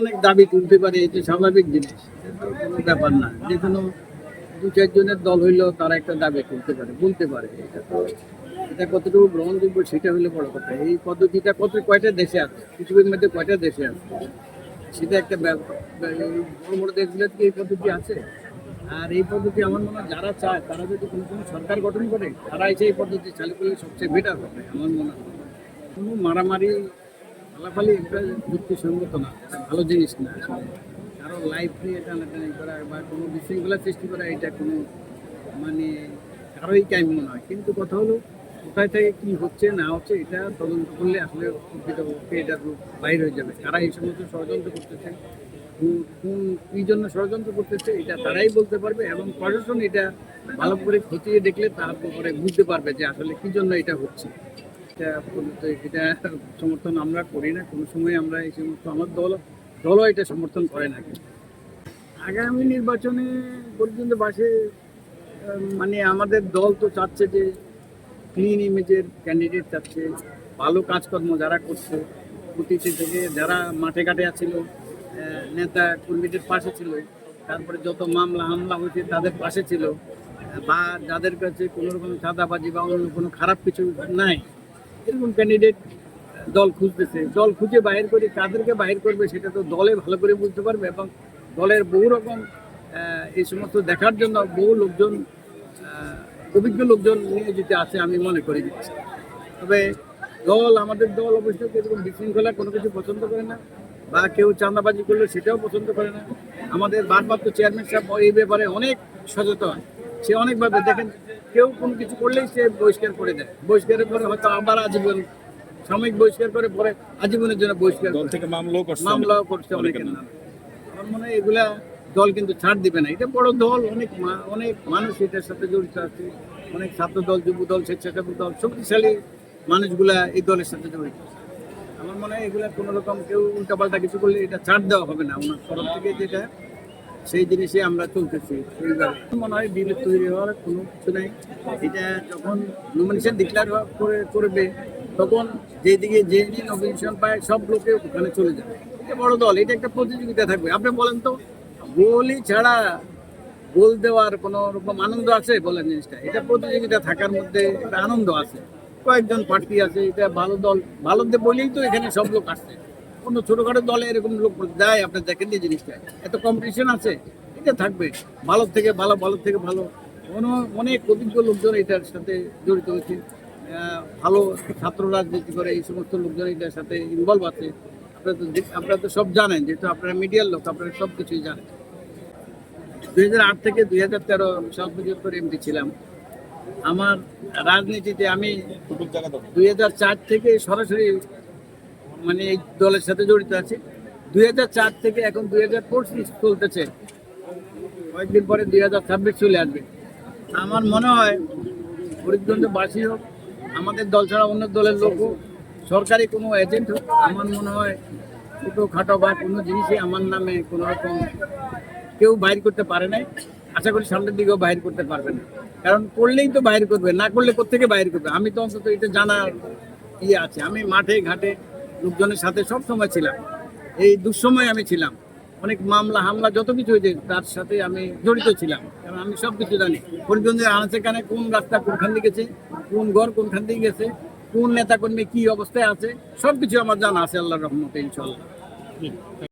অনেক দাবি তুলতে পারে, এটা স্বাভাবিক জিনিস। কোনো ব্যাপার না। যে কোনো দু চারজনের দল হইলেও তারা একটা দাবি তুলতে পারে, বলতে পারে এটা। এটা কতটুকু গ্রহণযোগ্য সেটা হলে বড় কথা। এই পদ্ধতিটা কত, কয়টা দেশে আছে? পৃথিবীর মধ্যে কয়টা দেশে আছে? সেটা একটা বড় বড় দেশগুলোতে এই পদ্ধতি আছে? আর এই পদ্ধতি আমার মনে হয় যারা চায়, তারা যদি কোনো কোনো সরকার গঠন করে তারা এসে এই পদ্ধতি চালু করলে সবচেয়ে বেটার হবে, আমার মনে হয়। কোনো মারামারি ফালাফালি এটা যুক্তিসঙ্গত না ভালো জিনিস না। কারও লাইফ নিয়ে টানাটানি করা বা কোনো বিশৃঙ্খলা সৃষ্টি করা, এটা কোনো মানে কারোই কিন্তু কথা হলো, কোথায় থেকে কি হচ্ছে, না হচ্ছে, এটা তদন্ত করলে আসলে বাইর হয়ে যাবে। কারা এই সমস্ত ষড়যন্ত্র করতেছে কোন, কি জন্য ষড়যন্ত্র করতেছে, এটা তারাই বলতে পারবে এবং প্রশাসন এটা ভালো করে খতিয়ে দেখলে তারপরে বুঝতে পারবে যে আসলে কি জন্য এটা হচ্ছে। এটা এটা সমর্থন আমরা করি না। কোনো সময় আমরা এই সমস্ত আমার দল, দলও এটা সমর্থন করে না। আগামী নির্বাচনে পর্যন্ত বাসে মানে আমাদের দল তো চাচ্ছে যে ক্লিন ইমেজের ক্যান্ডিডেট চাচ্ছে, ভালো কাজকর্ম যারা করছে, অতীতে থেকে যারা মাঠে ঘাটে আছিল নেতা কর্মীদের পাশে ছিল, তারপরে যত মামলা হামলা হয়েছে তাদের পাশে ছিল, বা যাদের কাছে কোনো রকম চাঁদাবাজি বা অন্য কোনো খারাপ কিছু নাই এরকম ক্যান্ডিডেট দল খুঁজতেছে। দল খুঁজে বাইর করে কাদেরকে বাইর করবে সেটা তো দলে ভালো করে বুঝতে পারবে এবং দলের বহু রকম এই সমস্ত দেখার জন্য বহু লোকজন অভিজ্ঞ লোকজন নিয়োজিত আছে আমি মনে করি। তবে দল, আমাদের দল অবশ্যই এরকম বিশৃঙ্খলা কোনো কিছু পছন্দ করে না বা কেউ চাঁদাবাজি করলে সেটাও পছন্দ করে না। আমাদের ভারপ্রাপ্ত চেয়ারম্যান সাহেব এই ব্যাপারে অনেক সচেতন। সে অনেকভাবে দেখেন কেউ কোনো কিছু করলেই সে বহিষ্কার করে দেয়। বহিষ্কারের পরে হয়তো আবার আজীবন সাময়িক বহিষ্কার করে পরে আজীবনের জন্য বহিষ্কার দল থেকে মামলাও করছে মামলাও করছে অনেকের নামে। আমার মনে হয় এগুলা দল কিন্তু ছাড় দিবে না। এটা বড় দল অনেক অনেক মানুষ এটার সাথে জড়িত আছে। অনেক ছাত্র দল যুব দল স্বেচ্ছাসেবক দল শক্তিশালী মানুষগুলা এই দলের সাথে জড়িত। আমার মনে হয় এগুলা কোনো রকম কেউ উল্টাপাল্টা কিছু করলে এটা ছাড় দেওয়া হবে না। ওনার তরফ থেকে যেটা সেই জিনিসে আমরা চলতেছি মনে হয় বিভেদ তৈরি হওয়ার কোনো কিছু নাই। এটা যখন নমিনেশন ডিক্লেয়ার করে, করবে, তখন যেদিকে যে যে নমিনেশন পায়, সব লোকে ওখানে চলে যাবে। এটা বড় দল, এটা একটা প্রতিযোগিতা থাকবে। আপনি বলেন তো গোলই ছাড়া গোল দেওয়ার কোনো রকম আনন্দ আছে? বলেন জিনিসটা। এটা প্রতিযোগিতা থাকার মধ্যে একটা আনন্দ আছে। কয়েকজন প্রার্থী আছে, এটা ভালো দল। ভালো বলেই তো এখানে সব লোক আসছে। কোনো ছোটোখাটো দলে এরকম লোক যায় আপনি দেখেন এই জিনিসটা। এত কম্পিটিশন আছে এটা থাকবে। ভালো থেকে ভালো ভালো থেকে ভালো। কোনো অনেক অভিজ্ঞ লোকজন এটার সাথে জড়িত হয়েছে। ভালো ছাত্র রাজনীতি করে এই সমস্ত লোকজন এটার সাথে ইনভলভ আছে। আপনারা তো আপনারা তো সব জানেন যেহেতু আপনারা মিডিয়ার লোক আপনারা সব কিছুই জানেন। দুই হাজার আট থেকে দুই হাজার তেরো সাল পর্যন্ত এমপি ছিলাম। আমার রাজনীতিতে আমি দুই হাজার চার থেকে সরাসরি মানে এই দলের সাথে জড়িত আছে। দুই হাজার চার থেকে এখন দুই হাজার পঁচিশ চলতেছে। কয়েকদিন পরে দুই হাজার ছাব্বিশ চলে আসবে। আমার মনে হয় ফরিদগঞ্জবাসী হোক, আমাদের দল ছাড়া অন্য দলের লোক হোক, সরকারি কোনো এজেন্ট হোক, আমার মনে হয় ছোটো খাটো বা কোনো জিনিসই আমার নামে কোনো রকম কেউ বাইর করতে পারে নাই। আশা করি সামনের দিকেও বাইর করতে পারবে না। কারণ করলেই তো বাইর করবে, না করলে কোথেকে বাইর করবে? আমি তো অন্তত এটা জানার ইয়ে আছে। আমি মাঠে, ঘাটে লোকজনের সাথে সব সময় ছিলাম। এই দুঃসময় আমি ছিলাম। অনেক মামলা, হামলা, যত কিছু হয়েছে, তার সাথে আমি জড়িত ছিলাম। কারণ আমি সব কিছু জানি। পরিজনদের আনাচে কানে কোন রাস্তা কোনখান দিয়ে গেছে, কোন ঘর কোনখান দিয়ে গেছে, কোন নেতা কর্মী কি অবস্থায় আছে সব কিছু আমার জানা আছে আল্লাহ রহমতে ইনশাল্লাহ